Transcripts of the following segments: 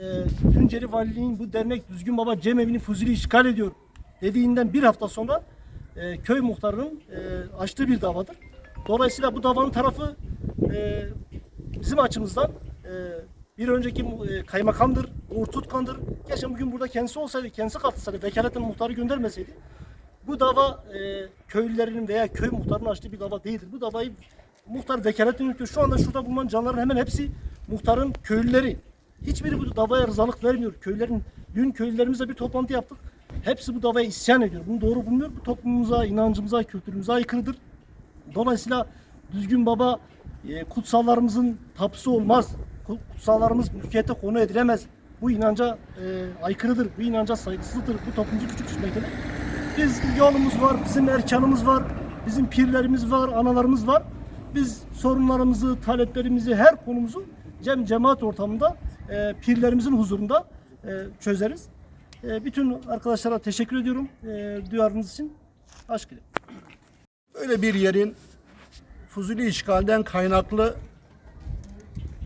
e, Tunceli Valiliğin bu dernek Düzgün Baba Cemevi'ni Fuzuli işgal ediyor dediğinden bir hafta sonra e, köy muhtarının e, açtığı bir davadır. Dolayısıyla bu davanın tarafı e, bizim açımızdan e, bir önceki e, kaymakamdır, Uğur Tutkan'dır. Geçen bugün burada kendisi olsaydı, kendisi katılsaydı, vekaletten muhtarı göndermeseydi bu dava e, köylülerin veya köy muhtarının açtığı bir dava değildir. Bu davayı muhtar vekaletten yürütüyor. Şu anda şurada bulunan canlıların hemen hepsi muhtarın köylüleri. Hiçbiri bu davaya rızalık vermiyor. Köylerin, dün köylülerimizle bir toplantı yaptık. Hepsi bu davaya isyan ediyor. Bunu doğru bulmuyor. Bu toplumumuza, inancımıza, kültürümüze aykırıdır. Dolayısıyla düzgün baba e, kutsallarımızın tapusu olmaz. Ku- Kutsallarımız mülkiyete konu edilemez. Bu inanca e, aykırıdır. Bu inanca saygısızlıktır. Bu toplumuzu küçük düşmektedir. Biz yolumuz var, bizim erkanımız var, bizim pirlerimiz var, analarımız var. Biz sorunlarımızı, taleplerimizi, her konumuzu cem cemaat ortamında e, pirlerimizin huzurunda e, çözeriz. E, bütün arkadaşlara teşekkür ediyorum e, duyarınız için. Aşk ile. Böyle bir yerin Fuzuli işgalden kaynaklı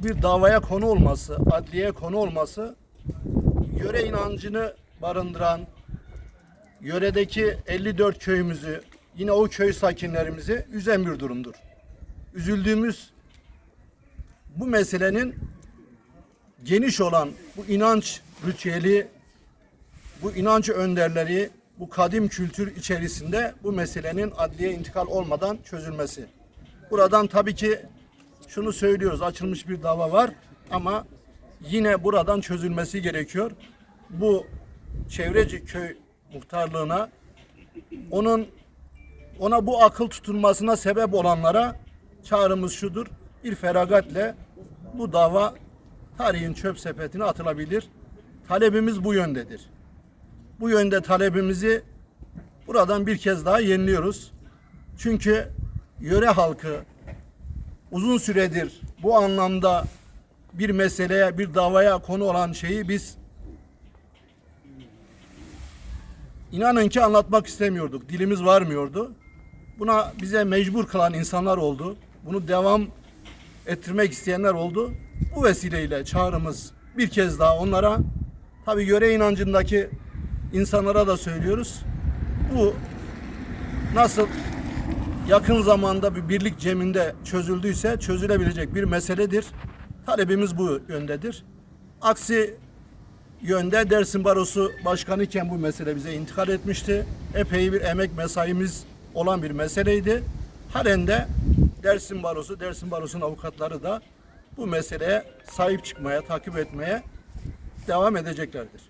bir davaya konu olması, adliye konu olması, yöre inancını barındıran, yöredeki 54 köyümüzü, yine o köy sakinlerimizi üzen bir durumdur. Üzüldüğümüz bu meselenin geniş olan bu inanç ritüeli, bu inanç önderleri, bu kadim kültür içerisinde bu meselenin adliye intikal olmadan çözülmesi. Buradan tabii ki şunu söylüyoruz, açılmış bir dava var ama yine buradan çözülmesi gerekiyor. Bu çevreci köy muhtarlığına onun ona bu akıl tutulmasına sebep olanlara çağrımız şudur. Bir feragatle bu dava tarihin çöp sepetine atılabilir. Talebimiz bu yöndedir. Bu yönde talebimizi buradan bir kez daha yeniliyoruz. Çünkü yöre halkı uzun süredir bu anlamda bir meseleye, bir davaya konu olan şeyi biz inanın ki anlatmak istemiyorduk. Dilimiz varmıyordu. Buna bize mecbur kılan insanlar oldu. Bunu devam ettirmek isteyenler oldu. Bu vesileyle çağrımız bir kez daha onlara tabi yöre inancındaki insanlara da söylüyoruz. Bu nasıl yakın zamanda bir birlik ceminde çözüldüyse çözülebilecek bir meseledir. Talebimiz bu yöndedir. Aksi yönde Dersim Barosu Başkanı iken bu mesele bize intikal etmişti. Epey bir emek mesaimiz olan bir meseleydi. Halen de Dersim Barosu, Dersim Barosu'nun avukatları da bu meseleye sahip çıkmaya, takip etmeye devam edeceklerdir.